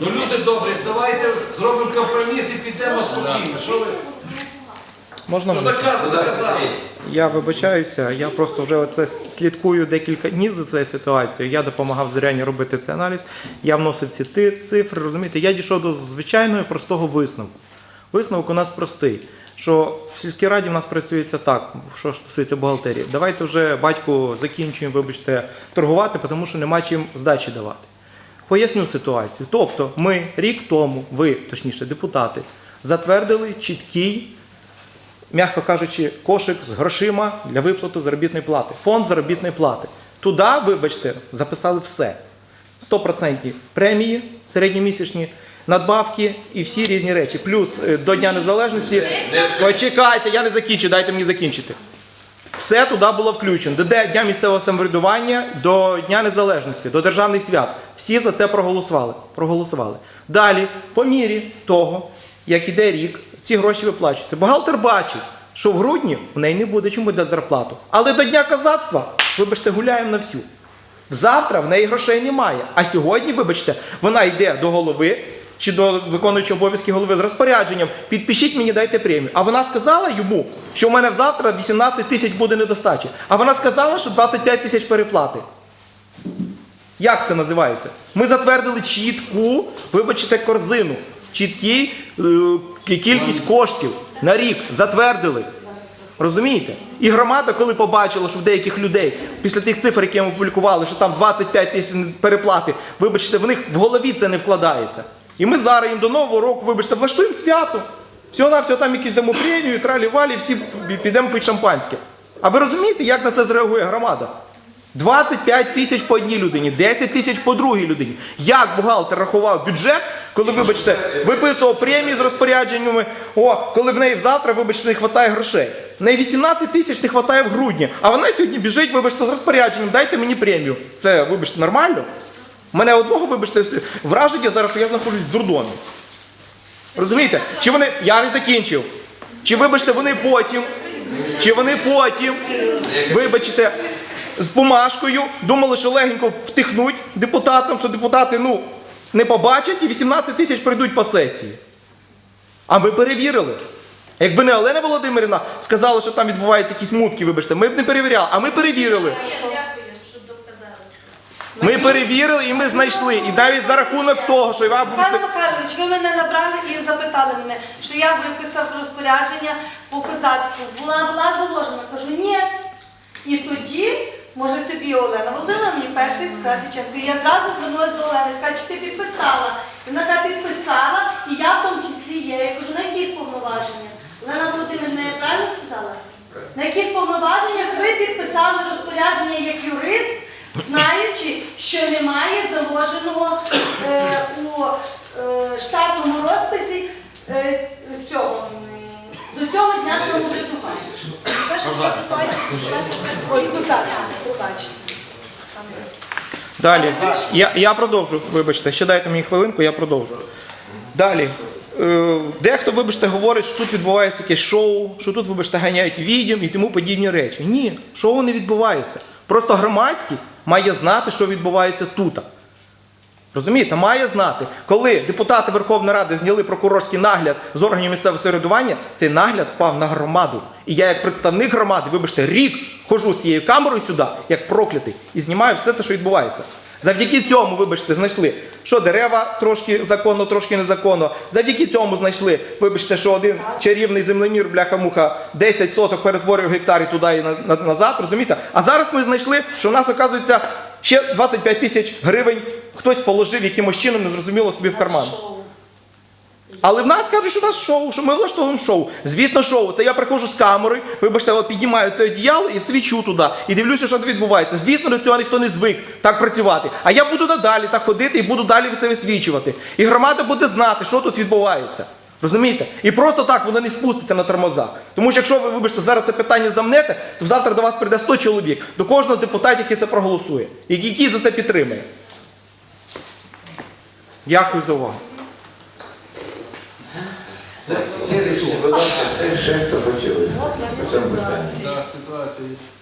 Ну люди добрі, давайте зробимо компроміс і підемо спокійно. Що ви? Можна Ну доказали. Я вибачаюся, я просто вже оце слідкую декілька днів за цією ситуацією. Я допомагав Зоряні робити цей аналіз. Я вносив ці ти- цифри, розумієте, я дійшов до звичайного і простого висновку. Висновок у нас простий. Що в сільській раді в нас працюється так, що стосується бухгалтерії. Давайте вже батьку закінчуємо, вибачте, торгувати, тому що нема чим здачі давати. Поясню ситуацію. Тобто, ми рік тому, ви, точніше, депутати, затвердили чіткий м'яко кажучи, кошик з грошима для виплати заробітної плати. Фонд заробітної плати. Туди, вибачте, записали все. 100% премії середньомісячні, надбавки і всі різні речі. Плюс е, до Дня Незалежності. Почекайте, я не закінчу, дайте мені закінчити. Все туди було включено. До Дня місцевого самоврядування, до Дня Незалежності, до державних свят. Всі за це проголосували. проголосували. Далі, по мірі того, як іде рік, ці гроші виплачуються. Бухгалтер бачить, що в грудні в неї не буде чому дати зарплату. Але до Дня козацтва, вибачте, гуляємо на всю. Завтра в неї грошей немає. А сьогодні, вибачте, вона йде до голови чи до виконуючого обов'язки голови з розпорядженням, підпишіть мені, дайте премію. А вона сказала йому, що в мене завтра 18 тисяч буде недостачі. А вона сказала, що 25 тисяч переплати. Як це називається? Ми затвердили чітку, вибачте, корзину, чіткі е, кількість коштів на рік затвердили. Розумієте? І громада, коли побачила, що в деяких людей після тих цифр, які ми публікували, що там 25 тисяч переплати, вибачте, в них в голові це не вкладається. І ми зараз їм до нового року, вибачте, влаштуємо свято. Всього на всього там якісь дамо премію, тралі-валі, всі підемо пити шампанське. А ви розумієте, як на це зреагує громада? 25 тисяч по одній людині, 10 тисяч по другій людині. Як бухгалтер рахував бюджет, коли, вибачте, виписував премії з розпорядженнями, о, коли в неї завтра, вибачте, не вистачає грошей. В неї 18 тисяч не вистачає в грудні, а вона сьогодні біжить, вибачте, з розпорядженням, дайте мені премію. Це, вибачте, нормально? Мене одного, вибачте, враження зараз, що я знаходжусь в дурдомі. Розумієте? Чи вони. Я не закінчив. Чи вибачте, вони потім, чи вони потім, вибачте, з бумажкою думали, що легенько втихнуть депутатам, що депутати ну, не побачать і 18 тисяч прийдуть по сесії. А ми перевірили. Якби не Олена Володимирівна сказала, що там відбуваються якісь мутки, вибачте, ми б не перевіряли, а ми перевірили. Ми перевірили і ми знайшли. І навіть за рахунок того, що Іван був. Пане Михайлович, ви мене набрали і запитали мене, що я виписав розпорядження по козацтву. Була була заложена. Кажу, ні. І тоді, може тобі Олена Володимирівна мені перший Ченко. І я зразу звернулася до Олени, сказала, чи ти підписала? І Вона так підписала, і я в тому числі є. Я кажу, на яких повноваженнях? Олена Володимирівна, я правильно сказала? На яких повноваженнях ви підписали розпорядження як юрист, знаючи, що немає заложеного е, у е, штатному розписі е, цього м, до цього дня самоврядування. Ой, козак, пробачте. Далі. Я, я продовжу, вибачте, ще дайте мені хвилинку, я продовжу. Далі. Е, Дехто, вибачте, говорить, що тут відбувається якесь шоу, що тут, вибачте, ганяють відьом і тому подібні речі. Ні, шоу не відбувається. Просто громадськість має знати, що відбувається тут. Розумієте, має знати, коли депутати Верховної Ради зняли прокурорський нагляд з органів місцевого середування, цей нагляд впав на громаду. І я, як представник громади, вибачте, рік хожу з цією камерою сюди, як проклятий, і знімаю все це, що відбувається. Завдяки цьому, вибачте, знайшли, що дерева трошки законно, трошки незаконно. Завдяки цьому знайшли, вибачте, що один чарівний землемір, бляха-муха, 10 соток перетворив гектарі туди і на- на- назад, розумієте? А зараз ми знайшли, що в нас, оказується, ще 25 тисяч гривень хтось положив якимось чином, незрозуміло собі в карман. Але в нас кажуть, що у нас шоу, що ми влаштовуємо шоу. Звісно, шоу. Це я приходжу з камерою, вибачте, піднімаю це одіяло і свічу туди. І дивлюся, що відбувається. Звісно, до цього ніхто не звик так працювати. А я буду надалі так ходити і буду далі все висвічувати. І громада буде знати, що тут відбувається. Розумієте? І просто так воно не спуститься на тормозах. Тому що якщо ви, вибачте, зараз це питання замнете, то завтра до вас прийде 100 чоловік, до кожного з депутатів, який це проголосує, і який за це підтримує. Дякую за увагу. Ще хто по цьому питанню. Да, ситуація.